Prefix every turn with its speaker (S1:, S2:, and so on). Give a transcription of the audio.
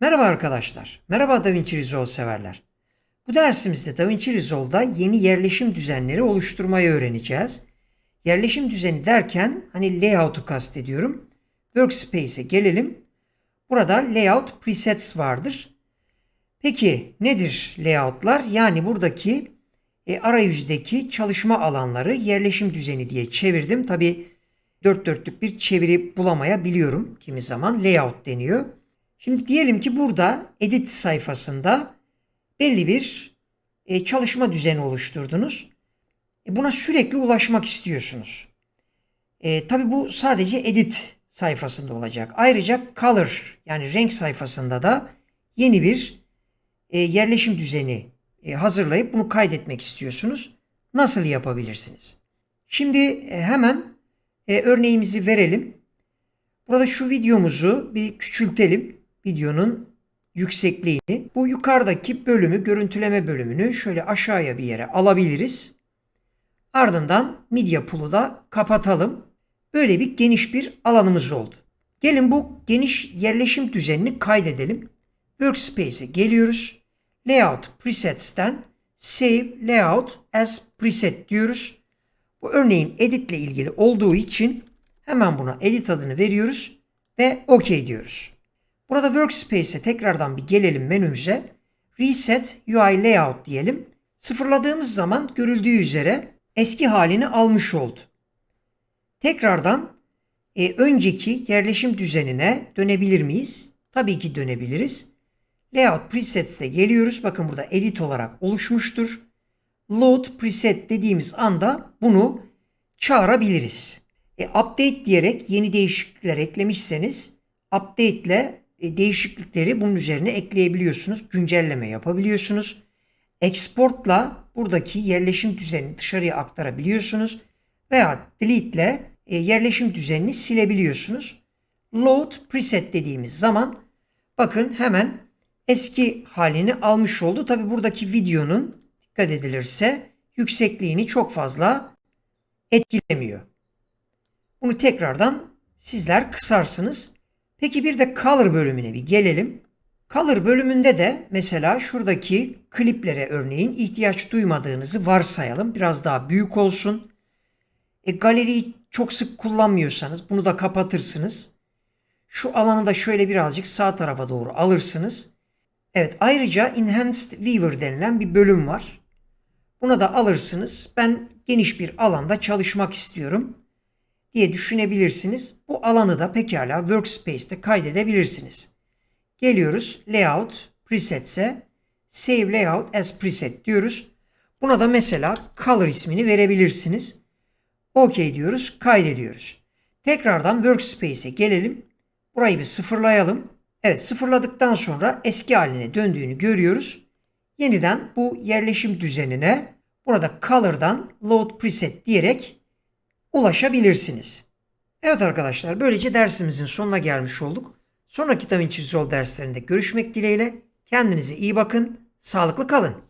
S1: Merhaba arkadaşlar. Merhaba DaVinci Resolve severler. Bu dersimizde DaVinci Resolve'da yeni yerleşim düzenleri oluşturmayı öğreneceğiz. Yerleşim düzeni derken hani layout'u kastediyorum. Workspace'e gelelim. Burada layout presets vardır. Peki nedir layout'lar? Yani buradaki e, arayüzdeki çalışma alanları yerleşim düzeni diye çevirdim. Tabi dört dörtlük bir çeviri bulamayabiliyorum. Kimi zaman layout deniyor. Şimdi diyelim ki burada edit sayfasında belli bir e, çalışma düzeni oluşturdunuz. E, buna sürekli ulaşmak istiyorsunuz. E, Tabi bu sadece edit sayfasında olacak. Ayrıca color yani renk sayfasında da yeni bir e, yerleşim düzeni e, hazırlayıp bunu kaydetmek istiyorsunuz. Nasıl yapabilirsiniz? Şimdi e, hemen e, örneğimizi verelim. Burada şu videomuzu bir küçültelim. Videonun yüksekliğini. Bu yukarıdaki bölümü, görüntüleme bölümünü şöyle aşağıya bir yere alabiliriz. Ardından Media Pool'u da kapatalım. Böyle bir geniş bir alanımız oldu. Gelin bu geniş yerleşim düzenini kaydedelim. Workspace'e geliyoruz. Layout Presets'ten Save Layout as Preset diyoruz. Bu örneğin edit ile ilgili olduğu için hemen buna edit adını veriyoruz ve OK diyoruz. Burada Workspace'e tekrardan bir gelelim menümüze. Reset UI Layout diyelim. Sıfırladığımız zaman görüldüğü üzere eski halini almış oldu. Tekrardan e, önceki yerleşim düzenine dönebilir miyiz? Tabii ki dönebiliriz. Layout Presets'e geliyoruz. Bakın burada edit olarak oluşmuştur. Load Preset dediğimiz anda bunu çağırabiliriz. E, update diyerek yeni değişiklikler eklemişseniz update ile değişiklikleri bunun üzerine ekleyebiliyorsunuz. Güncelleme yapabiliyorsunuz. Export'la buradaki yerleşim düzenini dışarıya aktarabiliyorsunuz. Veya delete ile e, yerleşim düzenini silebiliyorsunuz. Load preset dediğimiz zaman bakın hemen eski halini almış oldu. Tabi buradaki videonun dikkat edilirse yüksekliğini çok fazla etkilemiyor. Bunu tekrardan sizler kısarsınız. Peki bir de color bölümüne bir gelelim. Color bölümünde de mesela şuradaki kliplere örneğin ihtiyaç duymadığınızı varsayalım. Biraz daha büyük olsun. E, galeriyi çok sık kullanmıyorsanız bunu da kapatırsınız. Şu alanı da şöyle birazcık sağ tarafa doğru alırsınız. Evet ayrıca Enhanced Viewer denilen bir bölüm var. Buna da alırsınız. Ben geniş bir alanda çalışmak istiyorum diye düşünebilirsiniz. Bu alanı da pekala Workspace'te kaydedebilirsiniz. Geliyoruz Layout Presets'e Save Layout as Preset diyoruz. Buna da mesela Color ismini verebilirsiniz. OK diyoruz, kaydediyoruz. Tekrardan Workspace'e gelelim. Burayı bir sıfırlayalım. Evet sıfırladıktan sonra eski haline döndüğünü görüyoruz. Yeniden bu yerleşim düzenine burada Color'dan Load Preset diyerek ulaşabilirsiniz. Evet arkadaşlar böylece dersimizin sonuna gelmiş olduk. Sonraki DaVinci Resolve derslerinde görüşmek dileğiyle. Kendinize iyi bakın, sağlıklı kalın.